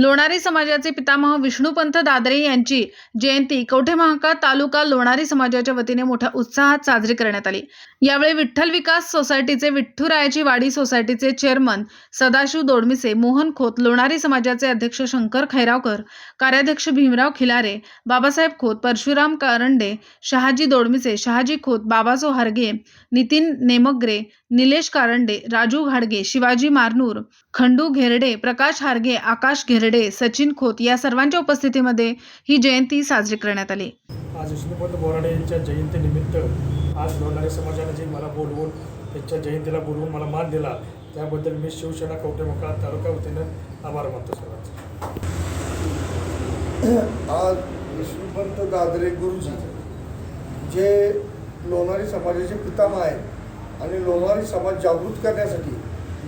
लोणारी समाजाचे पितामह विष्णुपंत दादरे यांची जयंती कवठे महाकाळ तालुका लोणारी समाजाच्या वतीने मोठ्या उत्साहात साजरी करण्यात आली. यावेळी विठ्ठल विकास सोसायटीचे विठ्ठुरायाची वाडी सोसायटीचे चेअरमन सदाशिव दोडमिसे मोहन खोत लोणारी समाजाचे अध्यक्ष शंकर खैरावकर कार्याध्यक्ष भीमराव खिलारे बाबासाहेब खोत परशुराम कारंडे शहाजी दोडमिसे शहाजी खोत बाबासो हारगे नितीन नेमगरे निलेश कारंडे राजू घाडगे शिवाजी मारनूर खंडू घेरडे प्रकाश हारगे आकाश घेरडे सचिन खोत या सर्वांच्या उपस्थितीमध्ये ही जयंती साजरी करण्यात आली. आज विष्णुपंत बोराडे यांच्या जयंतीनिमित्त आज लोणारी समाजाने जे मला बोलवून त्यांच्या जयंतीला बोलवून मला मान दिला त्याबद्दल मी शिवसेना कवठे मोकळा तालुका वतीनं आभार मानतो सर्वांचे. आज विष्णुपंत दादरे गुरुजी जे लोणारी समाजाचे पितामह आहेत आणि लोणारी समाज जागृत करण्यासाठी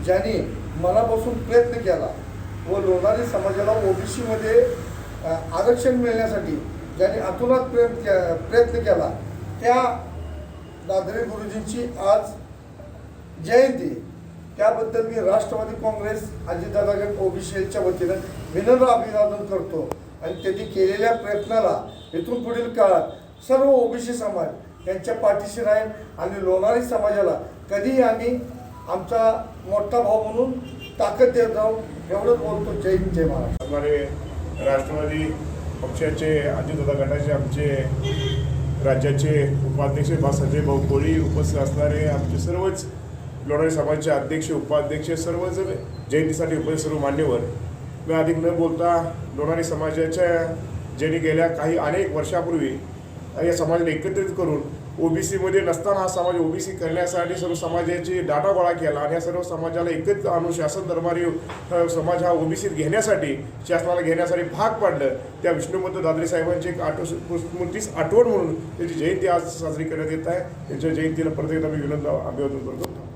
ज्यांनी मनापासून प्रयत्न केला व लोणारी समाजाला ओबीसीमध्ये आरक्षण मिळण्यासाठी ज्यांनी अतुलात प्रेम प्रयत्न केला त्या दादरे गुरुजींची आज जयंती. त्याबद्दल मी राष्ट्रवादी काँग्रेस अजितदादा गट ओबीसीच्या वतीनं विनम्र अभिवादन करतो. आणि त्यांनी केलेल्या प्रयत्नाला इथून पुढील काळात सर्व ओबीसी समाज यांच्या पाठीशी राहील आणि लोणारी समाजाला कधीही आम्ही आमचा मोठा भाऊ म्हणून ताकद देत जाऊ एवढंच बोलतो. जय हिंद जय महाराष्ट्र. हमारे राष्ट्रवादी पक्षाचे अजितदादा गटाचे आमचे राज्याचे उपाध्यक्ष बा. संजय भाऊ कोळी उपस्थित असणारे आमचे सर्वच लोणारी समाजाचे अध्यक्ष उपाध्यक्ष सर्वच जयंतीसाठी उपस्थित सर्व मान्यवर. मी अधिक न बोलता लोणारी समाजाच्या ज्यांनी गेल्या काही अनेक वर्षापूर्वी या समाजाला एकत्रित करून ओबीसीमध्ये नसताना हा समाज ओबीसी करण्यासाठी सर्व समाजाची डाटा गोळा केला आणि या सर्व समाजाला एकत्रित आणून शासन दरबारी समाज हा ओबीसीत घेण्यासाठी शासनाला घेण्यासाठी भाग पाडलं. त्या विष्णुबद्ध दादरे साहेबांची एक आठव स्मृतीस आठवण म्हणून त्याची जयंती आज साजरी करण्यात येत आहे. त्यांच्या जयंतीला प्रत्येक आम्ही मी विनंती अभिवादन करतो.